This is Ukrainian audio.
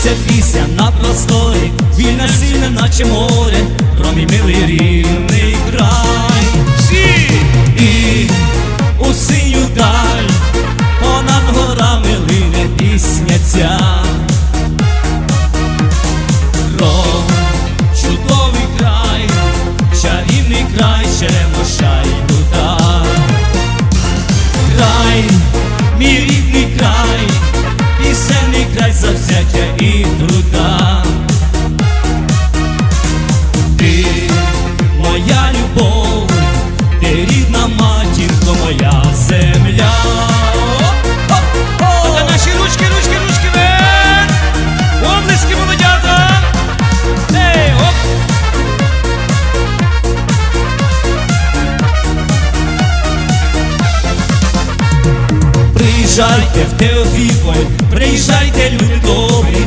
Лється пісня на просторі, вільна сильна, наче море, про мій милий рівний край. Всі! І у синю даль, понад горами лине пісня ця. Чудовий край, чарівний край, черемоша й лута. Край, мій рідний край, матінко, моя земля. Та наші ручки, ручки, ручки вверх! Облиски молодята! Приїжджайте в Теофіполь, приїжджайте, люди добрі,